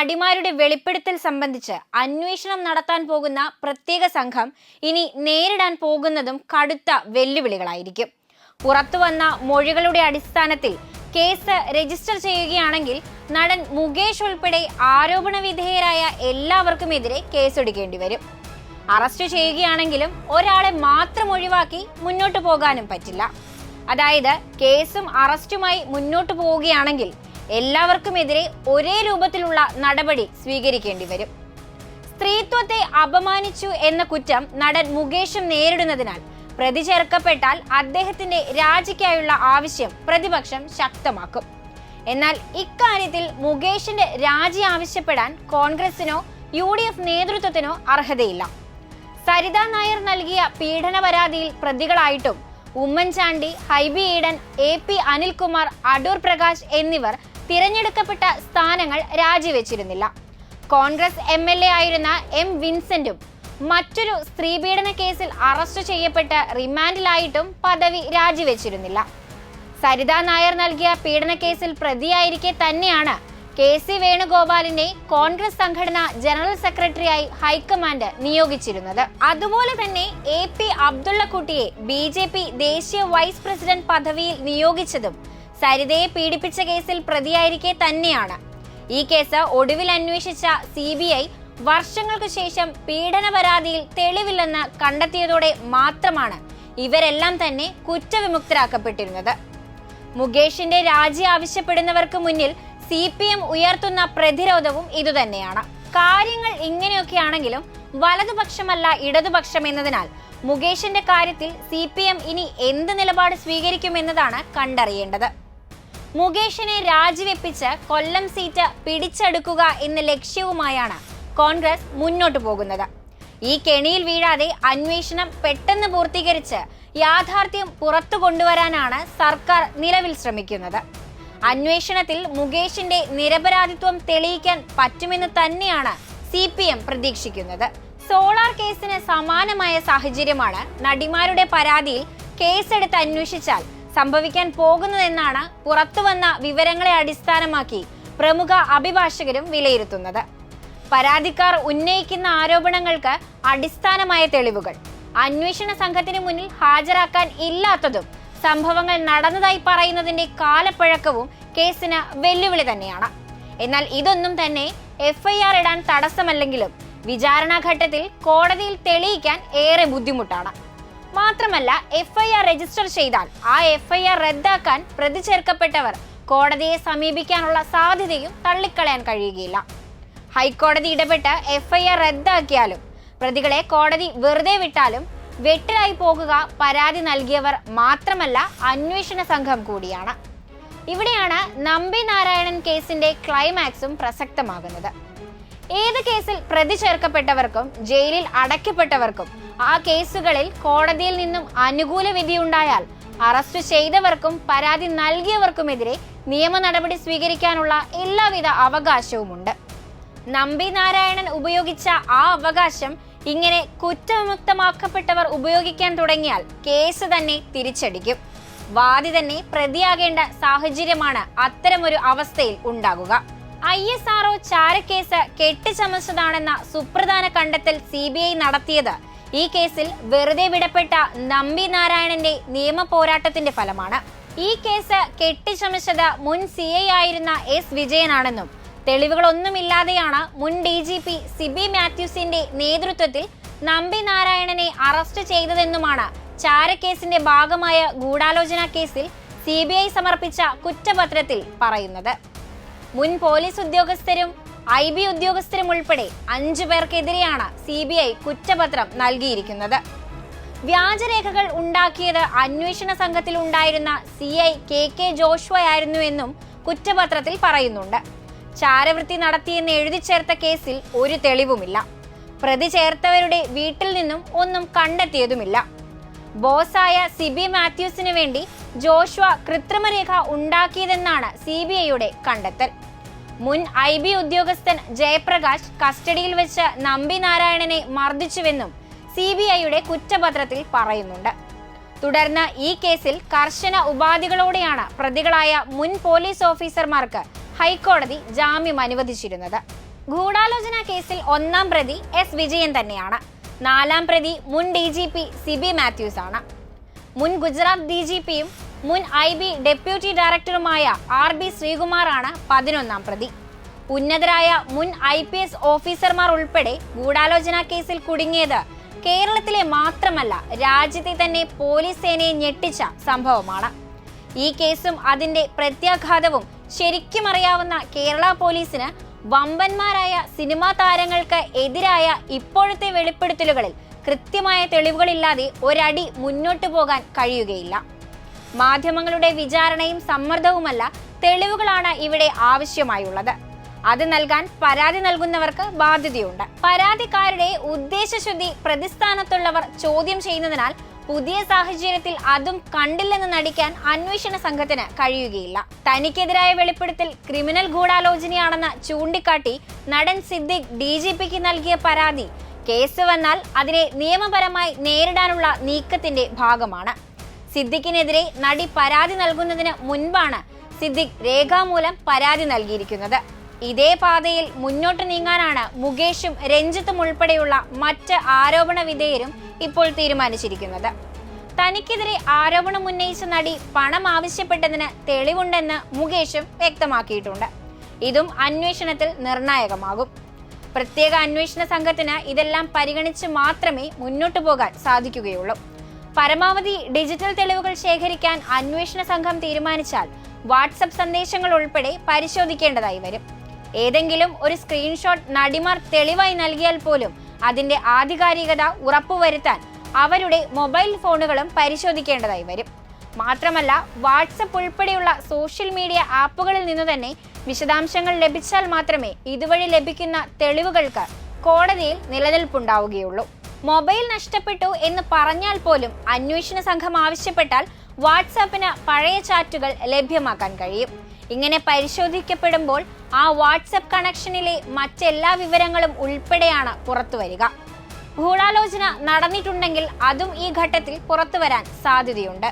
നടിമാരുടെ വെളിപ്പെടുത്തൽ സംബന്ധിച്ച് അന്വേഷണം നടത്താൻ പോകുന്ന പ്രത്യേക സംഘം ഇനി നേരിടാൻ പോകുന്നതും കടുത്ത വെല്ലുവിളികളായിരിക്കും. പുറത്തുവന്ന മൊഴികളുടെ അടിസ്ഥാനത്തിൽ കേസ് രജിസ്റ്റർ ചെയ്യുകയാണെങ്കിൽ നടൻ മുകേഷ് ഉൾപ്പെടെ ആരോപണ വിധേയരായ എല്ലാവർക്കുമെതിരെ കേസെടുക്കേണ്ടി വരും. അറസ്റ്റ് ചെയ്യുകയാണെങ്കിലും ഒരാളെ മാത്രം ഒഴിവാക്കി മുന്നോട്ട് പോകാനും പറ്റില്ല. അതായത് കേസും അറസ്റ്റുമായി മുന്നോട്ട് പോവുകയാണെങ്കിൽ എല്ലാവർക്കുമെതിരെ ഒരേ രൂപത്തിലുള്ള നടപടി സ്വീകരിക്കേണ്ടി വരും സ്ത്രീത്വത്തെ അപമാനിച്ചു എന്ന കുറ്റം നടൻ മുകേഷും നേരിടുന്നതിനാൽ പ്രതി ചേർക്കപ്പെട്ടാൽ അദ്ദേഹത്തിന്റെ രാജിക്കായുള്ള ആവശ്യം പ്രതിപക്ഷം ശക്തമാക്കും. എന്നാൽ ഇക്കാര്യത്തിൽ മുകേഷിന്റെ രാജി ആവശ്യപ്പെടാൻ കോൺഗ്രസിനോ യു ഡി എഫ് നേതൃത്വത്തിനോ അർഹതയില്ല. സരിത നായർ നൽകിയ പീഡന പരാതിയിൽ പ്രതികളായിട്ടും ഉമ്മൻചാണ്ടി ഹൈബി ഈഡൻ എ പി അനിൽകുമാർ അടൂർ പ്രകാശ് എന്നിവർ തിരഞ്ഞെടുക്കപ്പെട്ട സ്ഥാനങ്ങൾ രാജിവെച്ചിരുന്നില്ല. കോൺഗ്രസ് എം എൽ എ ആയിരുന്ന എം വിൻസെന്റും മറ്റൊരു സ്ത്രീപീഡന കേസിൽ അറസ്റ്റ് ചെയ്യപ്പെട്ട് റിമാൻഡിലായിട്ടും പദവി രാജിവെച്ചിരുന്നില്ല. സരിത നായർ നൽകിയ പീഡന കേസിൽ പ്രതിയായിരിക്കെ തന്നെയാണ് കെ സി വേണുഗോപാലിനെ കോൺഗ്രസ് സംഘടന ജനറൽ സെക്രട്ടറിയായി ഹൈക്കമാൻഡ് നിയോഗിച്ചിരുന്നത്. അതുപോലെ തന്നെ എ പി അബ്ദുള്ളക്കുട്ടിയെ ബി ജെ പി ദേശീയ വൈസ് പ്രസിഡന്റ് പദവിയിൽ നിയോഗിച്ചതും സരിതയെ പീഡിപ്പിച്ച കേസിൽ പ്രതിയായിരിക്കെ തന്നെയാണ്. ഈ കേസ് ഒടുവിൽ അന്വേഷിച്ച സി ബി ഐ വർഷങ്ങൾക്ക് ശേഷം പീഡന പരാതിയിൽ തെളിവില്ലെന്ന് കണ്ടെത്തിയതോടെ മാത്രമാണ് ഇവരെല്ലാം തന്നെ കുറ്റവിമുക്തരാക്കപ്പെട്ടിരുന്നത്. മുകേഷിന്റെ രാജി ആവശ്യപ്പെടുന്നവർക്ക് മുന്നിൽ സി പി എം ഉയർത്തുന്ന പ്രതിരോധവും ഇതുതന്നെയാണ്. കാര്യങ്ങൾ ഇങ്ങനെയൊക്കെയാണെങ്കിലും വലതുപക്ഷമല്ല ഇടതുപക്ഷം എന്നതിനാൽ മുകേഷിന്റെ കാര്യത്തിൽ സി പി എം ഇനി എന്ത് നിലപാട് സ്വീകരിക്കുമെന്നതാണ് കണ്ടറിയേണ്ടത്. മുകേഷിനെ രാജിവെപ്പിച്ച് കൊല്ലം സീറ്റ് പിടിച്ചെടുക്കുക എന്ന ലക്ഷ്യവുമായാണ് കോൺഗ്രസ് മുന്നോട്ടു പോകുന്നത്. ഈ കെണിയിൽ വീഴാതെ അന്വേഷണം പെട്ടെന്ന് പൂർത്തീകരിച്ച് യാഥാർത്ഥ്യം പുറത്തു കൊണ്ടുവരാനാണ് സർക്കാർ നിലവിൽ ശ്രമിക്കുന്നത്. അന്വേഷണത്തിൽ മുകേഷിന്റെ നിരപരാധിത്വം തെളിയിക്കാൻ പറ്റുമെന്ന് തന്നെയാണ് സി പി എം പ്രതീക്ഷിക്കുന്നത്. സോളാർ കേസിന് സമാനമായ സാഹചര്യമാണ് നടിമാരുടെ പരാതിയിൽ കേസെടുത്ത് അന്വേഷിച്ചാൽ സംഭവിക്കാൻ പോകുന്നതെന്നാണ് പുറത്തുവന്ന വിവരങ്ങളെ അടിസ്ഥാനമാക്കി പ്രമുഖ അഭിഭാഷകരും വിലയിരുത്തുന്നത്. പരാതിക്കാർ ഉന്നയിക്കുന്ന ആരോപണങ്ങൾക്ക് അടിസ്ഥാനമായ തെളിവുകൾ. അന്വേഷണ സംഘത്തിന് മുന്നിൽ ഹാജരാക്കാൻ ഇല്ലാത്തതും സംഭവങ്ങൾ നടന്നതായി പറയുന്നതിന്റെ കാലപ്പഴക്കവും കേസിന് വെല്ലുവിളി തന്നെയാണ്. എന്നാൽ ഇതൊന്നും തന്നെ എഫ്ഐആർ ഇടാൻ തടസ്സമല്ലെങ്കിലും വിചാരണാഘട്ടത്തിൽ കോടതിയിൽ തെളിയിക്കാൻ ഏറെ ബുദ്ധിമുട്ടാണ്. മാത്രമല്ല എഫ്ഐആർ രജിസ്റ്റർ ചെയ്താൽ ആ എഫ്ഐആർ റദ്ദാക്കാൻ പ്രതി ചേർക്കപ്പെട്ടവർ കോടതിയെ സമീപിക്കാനുള്ള സാധ്യതയും തള്ളിക്കളയാൻ കഴിയുകയില്ല. ഹൈക്കോടതി ഇടപെട്ട് എഫ്ഐആർ റദ്ദാക്കിയാലും പ്രതികളെ കോടതി വെറുതെ വിട്ടാലും വെട്ടിലായി പോകുക പരാതി നൽകിയവർ മാത്രമല്ല അന്വേഷണ സംഘം കൂടിയാണ്. ഇവിടെയാണ് നമ്പി നാരായണൻ കേസിന്റെ ക്ലൈമാക്സും പ്രസക്തമാകുന്നത്. ഏത് കേസിൽ പ്രതി ചേർക്കപ്പെട്ടവർക്കും ജയിലിൽ അടയ്ക്കപ്പെട്ടവർക്കും ആ കേസുകളിൽ കോടതിയിൽ നിന്നും അനുകൂല വിധിയുണ്ടായാൽ അറസ്റ്റ് ചെയ്തവർക്കും പരാതി നൽകിയവർക്കുമെതിരെ നിയമ നടപടി സ്വീകരിക്കാനുള്ള എല്ലാവിധ അവകാശവുമുണ്ട്. നമ്പി നാരായണൻ ഉപയോഗിച്ച ആ അവകാശം ഇങ്ങനെ കുറ്റവിമുക്തമാക്കപ്പെട്ടവർ ഉപയോഗിക്കാൻ തുടങ്ങിയാൽ കേസ് തന്നെ തിരിച്ചടിക്കും. വാദി തന്നെ പ്രതിയാകേണ്ട സാഹചര്യമാണ് അത്തരമൊരു അവസ്ഥയിൽ ഉണ്ടാകുക. ഐ എസ് ആർഒ ചാരക്കേസ് കെട്ടിച്ചമച്ചതാണെന്ന സുപ്രധാന കണ്ടെത്തൽ സി ബി ഐ നടത്തിയത്. ഈ കേസിൽ വെറുതെ വിടപ്പെട്ട നമ്പി നാരായണന്റെ നിയമ പോരാട്ടത്തിന്റെ ഫലമാണ്. ഈ കേസ് കെട്ടിച്ചമച്ചത് മുൻ സി ഐ ആയിരുന്ന എസ് വിജയനാണെന്നും തെളിവുകളൊന്നുമില്ലാതെയാണ് മുൻ ഡി ജി പി സിബി മാത്യൂസിന്റെ നേതൃത്വത്തിൽ നമ്പി നാരായണനെ അറസ്റ്റ് ചെയ്തതെന്നുമാണ് ചാരക്കേസിന്റെ ഭാഗമായ ഗൂഢാലോചന കേസിൽ സി ബി ഐ സമർപ്പിച്ച കുറ്റപത്രത്തിൽ പറയുന്നത്. മുൻ പോലീസ് ഉദ്യോഗസ്ഥരും ഐ ബി ഉദ്യോഗസ്ഥരും ഉൾപ്പെടെ അഞ്ചു പേർക്കെതിരെയാണ് സി ബി ഐ കുറ്റപത്രം നൽകിയിരിക്കുന്നത്. വ്യാജരേഖകൾ ഉണ്ടാക്കിയത് അന്വേഷണ സംഘത്തിൽ ഉണ്ടായിരുന്ന സി ഐ കെ കെ ജോഷ്വയായിരുന്നുവെന്നും കുറ്റപത്രത്തിൽ പറയുന്നുണ്ട്. ചാരവൃത്തി നടത്തിയെന്ന് എഴുതി ചേർത്ത കേസിൽ ഒരു തെളിവുമില്ല. പ്രതി ചേർത്തവരുടെ വീട്ടിൽ നിന്നും ഒന്നും കണ്ടെത്തിയതുമില്ല. ബോസായ സിബി മാത്യൂസിന് വേണ്ടി ജോഷ്വ കൃത്രിമരേഖ ഉണ്ടാക്കിയതെന്നാണ് സി ബി ഐയുടെ കണ്ടെത്തൽ. മുൻ ഐ ബി ഉദ്യോഗസ്ഥൻ ജയപ്രകാശ് കസ്റ്റഡിയിൽ വെച്ച് നമ്പി നാരായണനെ മർദ്ദിച്ചുവെന്നും സി ബി ഐയുടെ കുറ്റപത്രത്തിൽ പറയുന്നുണ്ട്. തുടർന്ന് ഈ കേസിൽ കർശന ഉപാധികളോടെയാണ് പ്രതികളായ മുൻ പോലീസ് ഓഫീസർമാർക്ക് ഹൈക്കോടതി ജാമ്യം അനുവദിച്ചിരുന്നത്. ഗൂഢാലോചന കേസിൽ ഒന്നാം പ്രതി എസ് വിജയൻ തന്നെയാണ്. നാലാം പ്രതി മുൻ D G P Sibi Mathews ആണ്. മുൻ ഗുജറാത്ത് ഡി ജി പിയും മുൻ ഐ ബി ഡെപ്യൂട്ടി ഡയറക്ടറുമായ ആർ ബി ശ്രീകുമാറാണ് പതിനൊന്നാം പ്രതി. ഉന്നതരായ മുൻ ഐ പി എസ് ഓഫീസർമാർ ഉൾപ്പെടെ ഗൂഢാലോചന കേസിൽ കുടുങ്ങിയത് കേരളത്തിലെ മാത്രമല്ല രാജ്യത്തെ തന്നെ പോലീസ് സേനയെ ഞെട്ടിച്ച സംഭവമാണ്. ഈ കേസും അതിന്റെ പ്രത്യാഘാതവും ശരിക്കും അറിയാവുന്ന കേരള പോലീസിന് വമ്പന്മാരായ സിനിമാ താരങ്ങൾക്ക് എതിരായ ഇപ്പോഴത്തെ വെളിപ്പെടുത്തലുകളിൽ കൃത്യമായ തെളിവുകളില്ലാതെ ഒരടി മുന്നോട്ടു പോകാൻ കഴിയുകയില്ല. മാധ്യമങ്ങളുടെ വിചാരണയും സമ്മർദ്ദവുമല്ല തെളിവുകളാണ് ഇവിടെ ആവശ്യമായുള്ളത്. അത് നൽകാൻ പരാതി നൽകുന്നവർക്ക് ബാധ്യതയുണ്ട്. പരാതിക്കാരുടെ ഉദ്ദേശശുദ്ധി പ്രതിസ്ഥാനത്തുള്ളവർ ചോദ്യം ചെയ്യുന്നതിനാൽ പുതിയ സാഹചര്യത്തിൽ അതും കണ്ടില്ലെന്ന് നടിക്കാൻ അന്വേഷണ സംഘത്തിന് കഴിയുകയില്ല. തനിക്കെതിരായ വെളിപ്പെടുത്തൽ ക്രിമിനൽ ഗൂഢാലോചനയാണെന്ന് ചൂണ്ടിക്കാട്ടി നടൻ സിദ്ദിഖ് ഡി ജി പിക്ക് നൽകിയ പരാതി. കേസ് വന്നാൽ അതിനെ നിയമപരമായി നേരിടാനുള്ള നീക്കത്തിന്റെ ഭാഗമാണ്. സിദ്ദിഖിനെതിരെ നടി പരാതി നൽകുന്നതിന് മുൻപാണ് സിദ്ദിഖ് രേഖാമൂലം പരാതി നൽകിയിരിക്കുന്നത്. ഇതേ പാതയിൽ മുന്നോട്ട് നീങ്ങാനാണ് മുകേഷും രഞ്ജിത്തും ഉൾപ്പെടെയുള്ള മറ്റ് ആരോപണ വിധേയരും ഇപ്പോൾ തീരുമാനിച്ചിരിക്കുന്നത്. തനിക്കെതിരെ ആരോപണം ഉന്നയിച്ച നടി പണം ആവശ്യപ്പെട്ടതിന് തെളിവുണ്ടെന്ന് മുകേഷും വ്യക്തമാക്കിയിട്ടുണ്ട്. ഇതും അന്വേഷണത്തിൽ നിർണായകമാകും. പ്രത്യേക അന്വേഷണ സംഘത്തിന് ഇതെല്ലാം പരിഗണിച്ച് മാത്രമേ മുന്നോട്ടു പോകാൻ സാധിക്കുകയുള്ളൂ. പരമാവധി ഡിജിറ്റൽ തെളിവുകൾ ശേഖരിക്കാൻ അന്വേഷണ സംഘം തീരുമാനിച്ചാൽ വാട്സപ്പ് സന്ദേശങ്ങൾ ഉൾപ്പെടെ പരിശോധിക്കേണ്ടതായി വരും. ഏതെങ്കിലും ഒരു സ്ക്രീൻഷോട്ട് നടിമാർ തെളിവായി നൽകിയാൽ പോലും അതിന്റെ ആധികാരികത ഉറപ്പുവരുത്താൻ അവരുടെ മൊബൈൽ ഫോണുകളും പരിശോധിക്കേണ്ടതായി വരും. മാത്രമല്ല വാട്സപ്പ് ഉൾപ്പെടെയുള്ള സോഷ്യൽ മീഡിയ ആപ്പുകളിൽ നിന്ന് തന്നെ വിശദാംശങ്ങൾ ലഭിച്ചാൽ മാത്രമേ ഇതുവഴി ലഭിക്കുന്ന തെളിവുകൾക്ക് കോടതിയിൽ നിലനിൽപ്പുണ്ടാവുകയുള്ളൂ. മൊബൈൽ നഷ്ടപ്പെട്ടു എന്ന് പറഞ്ഞാൽ പോലും അന്വേഷണ സംഘം ആവശ്യപ്പെട്ടാൽ വാട്സാപ്പിന് പഴയ ചാറ്റുകൾ ലഭ്യമാക്കാൻ കഴിയും. ഇങ്ങനെ പരിശോധിക്കപ്പെടുമ്പോൾ ആ വാട്സപ്പ് കണക്ഷനിലെ മറ്റെല്ലാ വിവരങ്ങളും ഉൾപ്പെടെയാണ് പുറത്തു വരിക. ഗൂഢാലോചന നടന്നിട്ടുണ്ടെങ്കിൽ അതും ഈ ഘട്ടത്തിൽ പുറത്തു വരാൻ സാധ്യതയുണ്ട്.